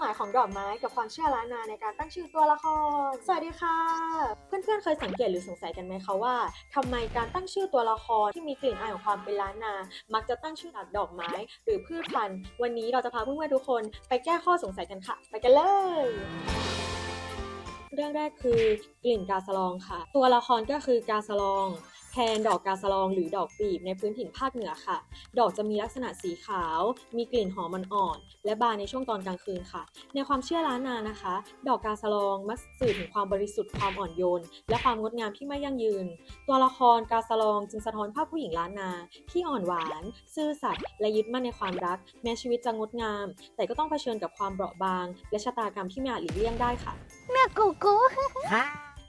หมายของดอกไม้กับความเชื่อล้านนาในการตั้งชื่อตัวละคร สวัสดีค่ะ เพื่อนๆเคยสังเกตหรือสงสัยกันไหมคะว่าทำไมการตั้งชื่อตัวละครที่มีกลิ่นอายของความเป็นล้านนา มักจะตั้งชื่อจากดอกไม้ หรือพืชพันธุ์ วันนี้เราจะพาเพื่อนๆทุกคนไปแก้ข้อสงสัยกันค่ะ ไปกันเลยเรื่องแรกคือกลิ่นกาสลองค่ะ ตัวละครก็คือกาสลอง แทนดอกกาสลองหรือดอกปีบในพื้นถิ่นภาคเหนือค่ะ ดอกจะมีลักษณะสีขาว มีกลิ่นหอมมันอ่อนและบานในช่วงตอนกลางคืนค่ะ ในความเชื่อล้านนานะคะ ดอกกาสลองมักสื่อถึงความบริสุทธิ์ความอ่อนโยน และความงดงามที่ไม่ยั่งยืน ตัวละครกาสลองจึงสะท้อนภาพผู้หญิงล้านนา ที่อ่อนหวาน ซื่อสัตย์และยึดมั่นในความรัก แม้ชีวิตจะงดงาม แต่ก็ต้องเผชิญกับความเปราะบาง และชะตากรรมที่ไม่อาจหลีกเลี่ยงได้ค่ะแม่กูกู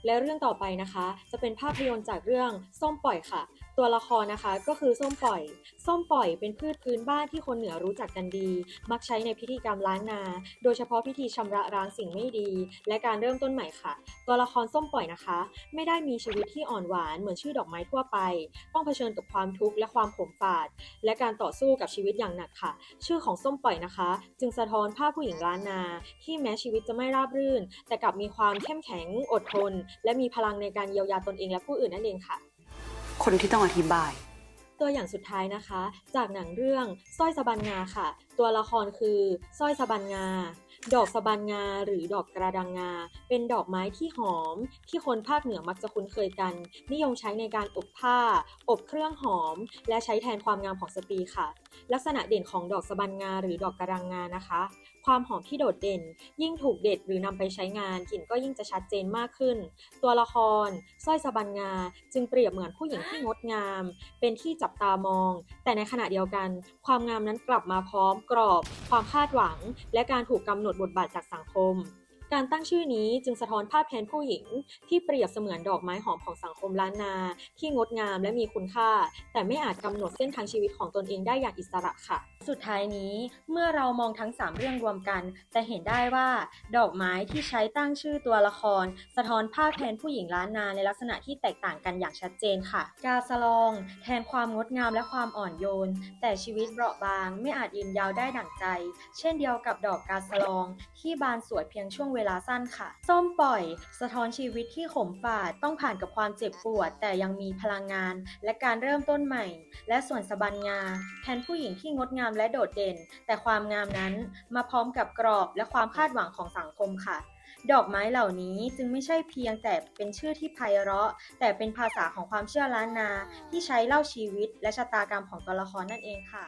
และเรื่องต่อไปนะคะ จะเป็นภาพยนตร์จากเรื่องส้มปล่อยค่ะ ตัวละครนะคะก็คือส้มปล่อย ส้มปล่อยเป็นพืชพื้นบ้านที่คนเหนือรู้จักกันดี มักใช้ในพิธีกรรมล้านนา โดยเฉพาะพิธีชำระล้างสิ่งไม่ดี และการเริ่มต้นใหม่ค่ะ ตัวละครส้มปล่อยนะคะ ไม่ได้มีชีวิตที่อ่อนหวานเหมือนชื่อดอกไม้ทั่วไป ต้องเผชิญกับความทุกข์และความขมฝาด และการต่อสู้กับชีวิตอย่างหนักค่ะ ชื่อของส้มปล่อยนะคะ จึงสะท้อนภาพผู้หญิงล้านนา ที่แม้ชีวิตจะไม่ราบรื่น แต่กลับมีความเข้มแข็งอดทนและมีพลังในการเยียวยาตนเองและผู้อื่นนั่นเองค่ะ คนที่ต้องอธิบาย ตัวอย่างสุดท้ายนะคะ จากหนังเรื่องสร้อยสะบันงาค่ะ ตัวละครคือสร้อยสะบันงา ดอกสะบันงาหรือดอกกระดังงา เป็นดอกไม้ที่หอม ที่คนภาคเหนือมักจะคุ้นเคยกัน นิยมใช้ในการอบผ้า อบเครื่องหอม และใช้แทนความงามของสตรีค่ะ ลักษณะเด่นของดอกสะบันงาหรือดอกกระดังงานะคะ ความหอมที่โดดเด่น ยิ่งถูกเด็ดหรือนำไปใช้งานกลิ่นก็ยิ่งจะชัดเจนมากขึ้น ตัวละครสร้อยสะบันงา จึงเปรียบเหมือนผู้หญิงที่งดงาม เป็นที่จับตามอง แต่ในขณะเดียวกัน ความงามนั้นกลับมาพร้อมกรอบ ความคาดหวัง และการถูกกำหนดบทบาทจากสังคม การตั้งชื่อนี้จึงสะท้อนภาพแทนผู้หญิง ที่เปรียบเสมือนดอกไม้หอมของสังคมล้านนา ที่งดงามและมีคุณค่า แต่ไม่อาจกำหนดเส้นทางชีวิตของตนเองได้อย่างอิสระค่ะ สุดท้ายนี้เมื่อเรามองทั้ง 3 เรื่องรวมกัน จะเห็นได้ว่า ดอกไม้ที่ใช้ตั้งชื่อตัวละคร สะท้อนภาพแทนผู้หญิงล้านนาในลักษณะที่แตกต่างกันอย่างชัดเจนค่ะ กาสลอง แทนความงดงามและความอ่อนโยน แต่ชีวิตเปราะบาง ไม่อาจยืนยาวได้ดั่งใจ เช่นเดียวกับดอกกาสลอง ที่บานสวยเพียงช่วงเวลาสั้นค่ะ ส้มปล่อย สะท้อนชีวิตที่ขมฝาดต้องผ่านกับความเจ็บปวด แต่ยังมีพลังงาน และการเริ่มต้นใหม่ และส่วนสะบันงา แทนผู้หญิงที่งดงามและโดดเด่น แต่ความงามนั้นมาพร้อมกับกรอบและความคาดหวังของสังคมค่ะดอกไม้เหล่านี้จึงไม่ใช่เพียงแต่เป็นชื่อที่ไพเราะ แต่เป็นภาษาของความเชื่อล้านนา ที่ใช้เล่าชีวิตและชะตากรรมของตัวละครนั่นเองค่ะ